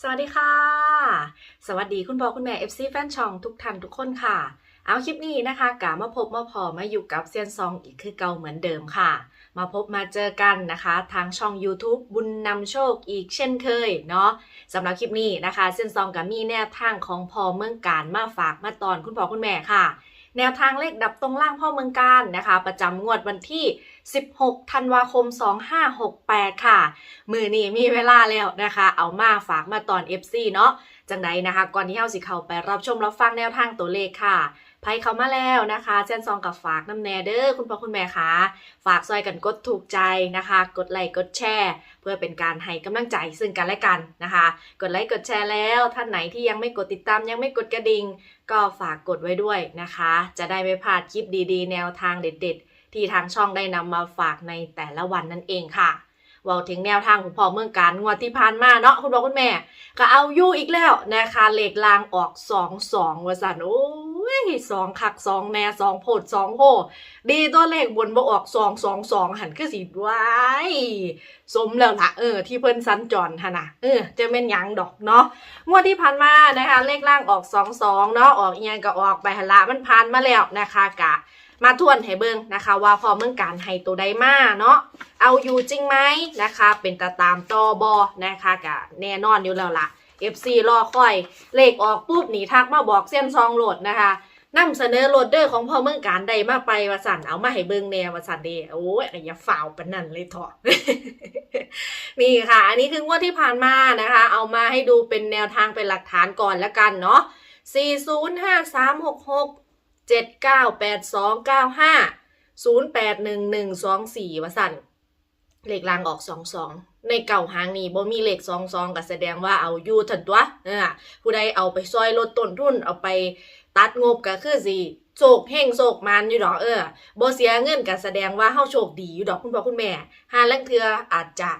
สวัสดีค่ะ สวัสดีคุณพ่อคุณแม่ FC แฟนช่องทุกท่านทุกคนค่ะ เอาคลิปนี้นะคะกามาพบมาพอมาอยู่กับเซียนซองอีกคือเก่าเหมือนเดิมค่ะ มาพบมาเจอกันนะคะ ทางช่อง YouTube บุญนำโชคอีกเช่นเคยเนาะสำหรับคลิปนี้นะคะ เซียนซองกับมีแนวทางของพ่อเมืองการมาฝากมาตอนคุณพ่อคุณแม่ค่ะ แนวทางเลขดับตรงล่างพ่อเมืองการนะคะ ประจำงวดวันที่ 16 ธันวาคม 2568 ค่ะ มือนี้มีเวลาแล้วนะคะ เอามาฝากมาตอน FC เนาะจังใดนะคะ ก่อนที่เฮาสิเข้าไปรับชมรับฟังแนวทางตัวเลขค่ะ ไพ่เข้ามาแล้วนะคะเช่นซองกับฝากน้ำแนเด้อคุณพ่อคุณแม่คะฝากซอยกันกดถูกใจนะคะ กดไลค์กดแชร์ เพื่อเป็นการให้กำลังใจซึ่งกันและกันนะคะ กดไลค์กดแชร์แล้ว ท่านไหนที่ยังไม่กดติดตามยังไม่กดกระดิ่งก็ฝากกดไว้ด้วยนะคะ จะได้ไม่พลาดคลิปดีๆ แนวทางเด็ด ๆ ที่ทางช่องได้นำมาฝากในแต่ละวันนั่นเองค่ะว่าถึงแนวทางของพ่อเมืองการงวดที่ผ่านมาเนาะคุณพ่อคุณแม่ ก็เอาอยู่อีกแล้วนะคะเหล็กลางออกสองสองวสันโอ้ ยสองคักสองแน่สองโพดสองโพดีตัวเลขบนบ่ออกสองสองสองหันคือสิว้ายสมแล้วล่ะเออ ที่เพิ่นสัญจรหนนะเออจะเป็นยังดอกเนาะงวดที่ผ่านมานะคะ เลขล่างออกสองสองเนาะออกเอียงก็ออกไปหนละมันผ่านมาแล้วนะคะกะมาทวนให้เบิ่งนะคะ ว่าพอเมืองการให้ตัวใดมาเนาะเอาอยู่จริงไหมนะคะ เป็นตาตามตอบอนะคะกะแน่นอนอยู่แล้วล่ะ FC รอคอย เลขออกปุ๊บหนีทักมาบอกเส้นซองโหลดนะคะนำเสนอโหลดเดอร์ของพ่อเมืองการใดมาไปวาสันเอามาให้เบิ่งแนววาสันเดโอ้ยอย่าฝ่าวปนนั่นเลยเถอะนี่ค่ะ อันนี้คืองวดที่ผ่านมานะคะ เอามาให้ดูเป็นแนวทางเป็นหลักฐานก่อนแล้วกันเนาะ405366เจ็ดเก้าแปดสองเก้าห้าศูนย์แปดหนึ่งหนึ่งสองสี่วสันเลขรางออกสองสอง ในเก่าหางนี้บ่มีเลขสองสองก็แสดงว่าเอาอยู่ทันตัวเออผู้ใดเอาไปซอยลดต้นทุนเอาไปตัดงบก็คือสิโชคเฮงโชคมันอยู่ดอกเออบ่เสียเงินก็แสดงว่าเฮาโชคดีอยู่ดอกคุณพ่อคุณแม่หาลังเทืออาจจะ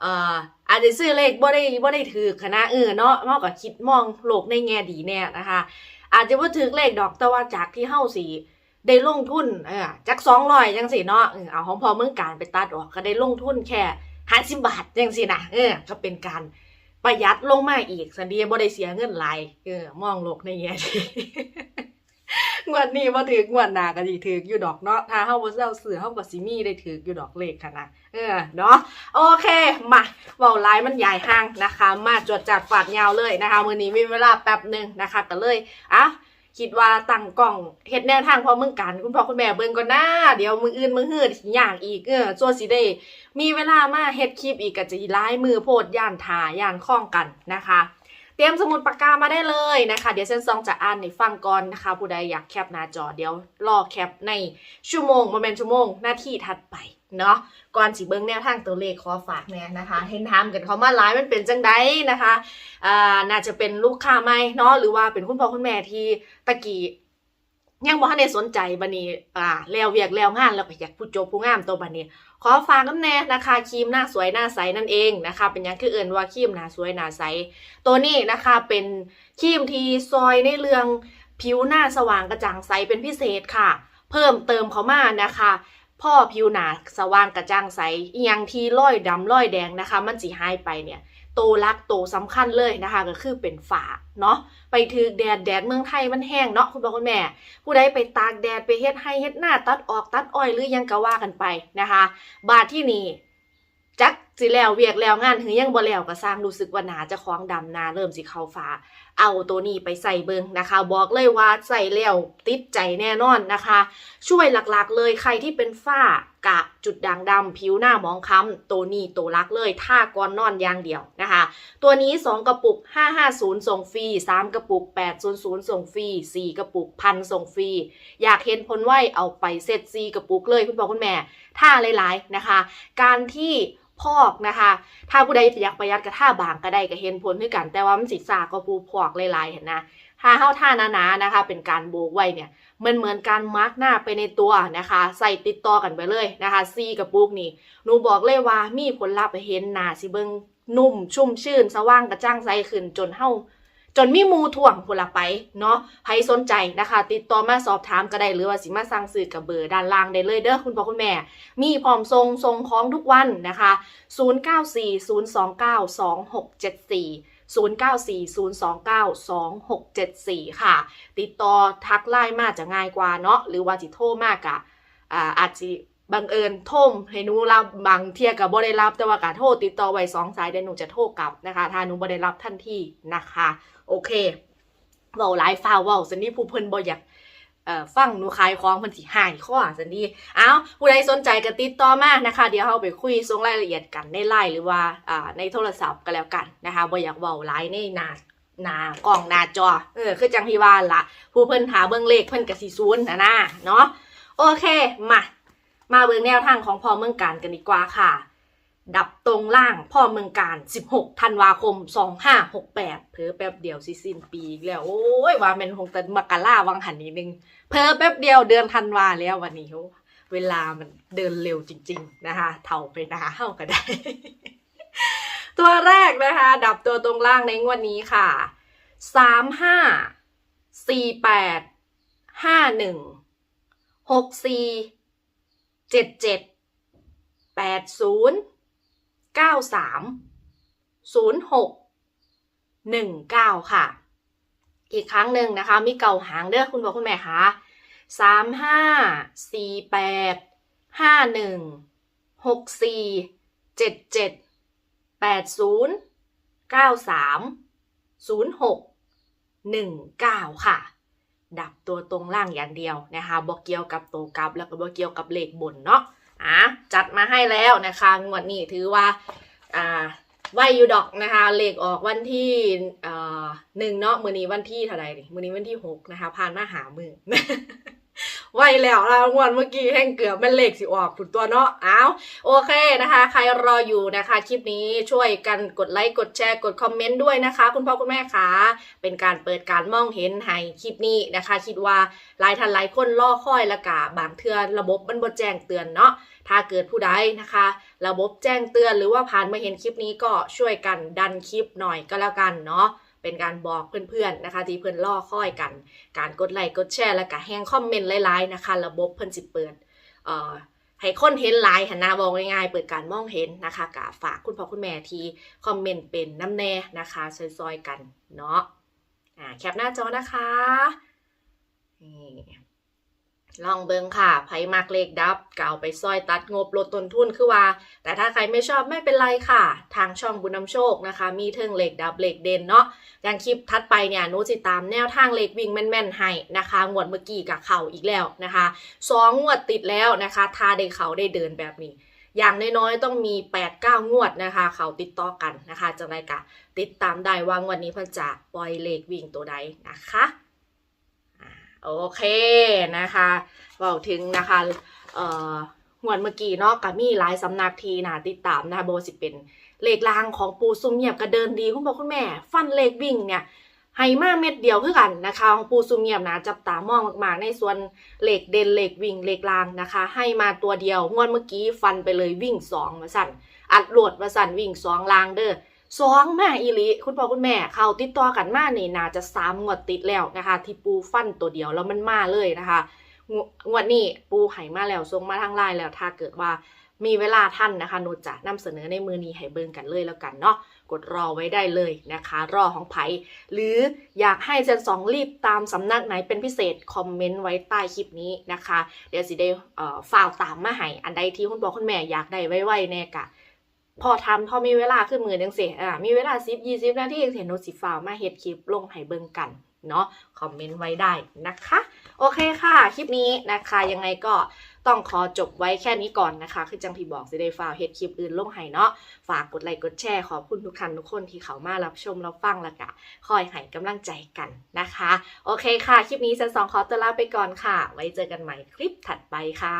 เอ่ออาจจะซื้อเลขบ่ได้บ่ได้ถือคณะเออเนาะเฮาก็คิดมองโลกในแง่ดีแน่นะคะ อาจจะว่าถือเลขดอกแต่ว่าจากที่เฮาสีได้ลงทุนเออจากสองร้อยจังสิเนาะเออเอาของพอเมืองการไปตัดออกก็ได้ลงทุนแค่ ห้าสิบบาทจังสินะเออก็เป็นการประหยัดลงมาอีกสันเดียบ่ได้เสียเงินหลายเออมองโลกในแง่ดีงวดนี้บ่ถือกงวดหน้าก็สิถือกอยู่ดอกเนาะถ้าเฮาบ่เซาซื้อเฮาก็สิมีได้ถือกอยู่ดอกเลขค่ะนะเออเนาะโอเคมาเว้าหลายมันใหญ่ห้างนะคะ มาจวดจัดฝาดยาวเลยนะคะมื้อนี้มีเวลาแป๊บหนึงนะคะก็เลยอะ คิดว่าตั้งกล่องเฮ็ดแนวทางพอมึงกัน คุณพ่อคุณแม่เบิ่งก่อนหนะเดี๋ยวมืออื่นมือหืดสิย่างอีกเออส่วนสิได้มีเวลามาเฮ็ดคลิปอีกก็จะร้ายมือโพดย่านทาย่านข้องกันนะคะ เตรียมสมุดปากกามาได้เลยนะคะ เดี๋ยวเซนซองจะอ่านในฟังก่อนนะคะ ผู้ใดอยากแคปหน้าจอเดี๋ยวรอแคปในชั่วโมงโมเมนต์ชั่วโมงหน้าที่ถัดไป เนาะก่อนสิเบิ่งแนวทางตัวเลขขอฝากแน่นะคะเห็นทำกันเขามาหลายมันเป็นจังไดนะคะอ่าน่าจะเป็นลูกค้าไหมเนาะหรือว่าเป็นคุณพ่อคุณแม่ที่ตะกี้ยังบ่ทันได้สนใจบัดนี้อ่าแล้วเวียกแล้วงานแล้วก็อยากผู้จบผู้งามตัวบัดนี้ ขอฝากกันแน่นะคะครีมหน้าสวยหน้าใสนั่นเองนะคะ เป็นยังคือเอื่นว่าครีมหน้าสวยหน้าใส ตัวนี้นะคะเป็นครีมที่ซอยในเรื่องผิวหน้าสว่างกระจ่างใสเป็นพิเศษค่ะ เพิ่มเติมเขามานะคะ พ่อผิวหนาสว่างกระจ่างใสอหยังที่ร้อยดำร้อยแดงนะคะ มันจีหายไปเนี่ยโตรักโตสำคัญเลยนะคะ ก็คือเป็นฝาเนาะไปถือแดดแดดเมืองไทยมันแห้งเนาะคุณพ่อคุณแม่ ผู้ใดไปตากแดดไปเฮ็ดให้เฮ็ดหน้าตัดออกตัดอ้อยหรือยังก็ว่ากันไปนะคะ บาทที่นี่ สิแล้วเวียกแล้วงานถึงยังบ่แล้วก็สร้างรู้สึกว่าหนาจะคล้องดำนาเริ่มสิเข้าฟ้า เอาตัวนี้ไปใส่เบิงนะคะ บอกเลยว่าใส่แล้วติดใจแน่นอนนะคะ ช่วยหลักๆเลยใครที่เป็นฝ้ากะจุดด่างดำผิวหน้ามองคล้ำตัวนี้ตัวรักเลยท่าก่อนนอนอย่างเดียวนะคะ ตัวนี้ 2 กระปุก 550 ส่งฟรี3 กระปุก 800 ส่งฟรี4 กระปุกพันส่งฟรีอยากเห็นผลไวเอาไปเซตซีกระปุกเลยคุณพ่อคุณแม่ท่าหลายๆนะคะ การที่ พอกนะคะ ถ้าผู้ใดอยากประหยัดก็ท่าบางก็ได้ก็เห็นผลด้วยกัน แต่ว่ามันสิสาก็ปูพอกหลายๆเห็นนะถ้าเข้าท่าหนาๆนะคะ เป็นการโบกไว้เนี่ยมันเหมือนการมาร์กหน้าไปในตัวนะคะ ใส่ติดต่อกันไปเลยนะคะซีกับปุกนี่หนูบอกเลยว่ามีผลลัพธ์เห็นหนาสิเบิงนุ่มชุ่มชื่น สว่างกระจ่างใสขึ้นจนเฮา จนมีมูถ่วงผลละไปเนาะใครสนใจนะคะ ติดต่อมาสอบถามก็ได้หรือว่าสิมาสั่งซื้อกับเบอร์ด้านล่างได้เลยเด้อคุณพ่อคุณแม่ มีพร้อมทรงทรงของทุกวันนะคะ 0940292674 0940292674 ค่ะ ติดต่อทักไลน์มาจะง่ายกว่าเนาะหรือว่าจิโทรมากอะอ่าอาจจะบังเอิญโทมให้หนูรับบางเทียกับบ่ได้รับแต่ว่ากาโทรติดต่อไว้สองสายเดี๋ยวหนูจะโทรกลับนะคะ ถ้าหนูบ่ได้รับทันทีนะคะ โอเคเว้าหลายฟาวเว้าสันนี่ผู้เพิ่นบ่อยากฟังหนูขายของเพิ่นสิหายข้อสันนี่เอาผู้ใดสนใจก็ติดต่อมานะคะ เดี๋ยวเราไปคุยส่งรายละเอียดกันในไลน์หรือว่าในโทรศัพท์ก็แล้วกันนะคะบ่อยากเว้าหลายในหน้าหน้ากล้องหน้าจอ เออ คือจังที่ว่าละผู้เพิ่นหาเบิ่งเลขเพิ่นก็สิศูนนะนะเนาะโอเคมามาเบิ่งแนวทางของพ่อเมืองการกันดีกว่าค่ะ ดับตรงล่างพ่อเมืองการ 16 ธันวาคม 2568 เพิ่แป๊บเดียวสิสิ้นปีอีกแล้ว โอ้ยว่าแมันคงแต่มกราวังหันนิดนึง เพิ่แป๊บเดียวเดือนธันวาแล้ววันนี้เวลามันเดินเร็วจริง ๆ นะคะ เท่าไปนาเท่าก็ได้ ตัวแรกนะคะ ดับตัวตรงล่างในงวดนี้ค่ะ 35 48 51 64เจ็ ดเจ็ดแปดศูนย์เก้าสามศูนย์หกหนึ่งเก้าค่ะ อีกครั้งหนึ่งนะคะ มีเก่าหางเด้อคุณบอกคุณแม่คะสามห้าสี่แปดห้าหนึ่งหกสี่เจ็ดเจ็ดแปดศูนย์เก้าสามศูนย์หกหนึ่งเก้าค่ะ ดับตัวตรงล่างอย่างเดียวนะคะบอกเกี่ยวกับตัวกับแล้วก็บอกเกี่ยวกับเลขบนเนาะ อะจัดมาให้แล้วนะคะ งวดนี้ถือว่าอ่าไหวอยู่ดอกนะคะเลขออกวันที่อ่อหนึ่งเนาะมือนี้วันที่เท่าไหร่ดิมือนี้วันที่หกนะคะผ่านมาหามือ ไวแล้วรางวัลเมื่อกี้แห้งเกือบแม่นเลขสิออกถูกตัวเนาะอ้าวโอเคนะคะ ใครรออยู่นะคะ คลิปนี้ช่วยกันกดไลค์กดแชร์กดคอมเมนต์ด้วยนะคะ คุณพ่อคุณแม่คะเป็นการเปิดการมองเห็นให้คลิปนี้นะคะ คิดว่าหลายท่านหลายคนรอค่อยละกะบางเทื่อระบบมันบ่แจ้งเตือนเนาะถ้าเกิดผู้ใดนะคะ ระบบแจ้งเตือนหรือว่าผ่านมาเห็นคลิปนี้ก็ช่วยกันดันคลิปหน่อยก็แล้วกันเนาะ เป็นการบอกเพื่อนๆนะคะ ที่เพื่อนล่อค่อยกัน การกดไลค์กดแชร์และก็แฮงคอมเมนต์หลายๆนะคะ ระบบเพิ่นสิเปิดเอ่อให้คนเห็นหลายหันหน้าบอกง่ายๆ เปิดการมองเห็นนะคะกะฝากคุณพ่อคุณแม่ที่คอมเมนต์เป็นน้ำแน่นะคะซอยๆกันเนาะอ่าแคปหน้าจอนะคะนี่ ลองเบิงค่ะไผมากเลขดับเก่าไปซอยตัดงบลดต้นทุนคือว่า แต่ถ้าใครไม่ชอบไม่เป็นไรค่ะ ทางช่องบุญนำโชคนะคะ มีเทิงเลขดับเลขเด่นเนาะอย่างคลิปทัดไปเนี่ยนูจิตามแนวทางเลขวิ่งแม่นๆให้นะคะงวดเมื่อกี้กับเข่าอีกแล้วนะคะสองงวดติดแล้วนะคะทาได้เขาได้เดินแบบนี้ อย่างน้อยๆต้องมี 8 9 งวดนะคะ เขาติดต่อกันนะคะจังไรกะติดตามได้ว่างวันนี้เพิ่นจะปล่อยเลขวิ่งตัวใดนะคะ โอเคนะคะบอกถึงนะคะเอ่องวดเมื่อกี้เนาะกับมีหลายสำนักทีนะติดตามนะคะโบสิเป็นเลขลางของปูซุ่มเงียบก็เดินดีคุณพ่อคุณแม่ ฟันเลขวิ่งเนี่ยให้มาเม็ดเดียวคือกันนะคะของปูซุ่มเงียบนะจับตามองมากๆ ในส่วนเลขเด่นเลขวิ่งเลขลางนะคะ ให้มาตัวเดียวงวดเมื่อกี้ฟันไปเลยวิ่งสองมาสั่นอัดโหลดมาสั่นวิ่งสองลางเด้อ สองมาอีลิคุณพ่อคุณแม่เขาติดต่อกันมานี่นาจะสามงวดติดแล้วนะคะ ที่ปูฟันตัวเดียวแล้วมันมาเลยนะคะงวงวดนี้ปูไห่มาแล้วส่งมาทางไลน์แล้วถ้าเกิดว่ามีเวลาท่านนะคะโนจะนำเสนอในมือนี้ให้เบิ่งกันเลยแล้วกันเนาะกดรอไว้ได้เลยนะคะ รอของไผหรืออยากให้เซนสองรีบตามสำนักไหนเป็นพิเศษ คอมเมนต์ไว้ใต้คลิปนี้นะคะ เดี๋ยวสิได้เอ่อฝ่าวตามมาให้อันใดที่คุณพ่อคุณแม่อยากได้ไว้ๆแน่กะ พอทำพอมีเวลาขึ้นมือจังสิอ่ามีเวลา10 20นาทีจังสิโนสิฝ่าวมาเฮ็ดคลิปลงให้เบิ่งกันเนาะคอมเมนต์ไว้ได้นะคะ โอเคค่ะ คลิปนี้นะคะยังไงก็ต้องขอจบไว้แค่นี้ก่อนนะคะ คือจังพี่บอกสิได้ฟาวเฮ็ดคลิปอื่นลงให้เนาะฝากกดไลค์กดแชร์ขอบคุณทุกท่านทุกคนที่เขามารับชมรับฟังแล้วก็คอยให้กำลังใจกันนะคะ โอเคค่ะ คลิปนี้ฉันสองขอตัวลาไปก่อนค่ะ ไว้เจอกันใหม่คลิปถัดไปค่ะ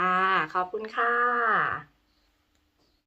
ขอบคุณค่ะ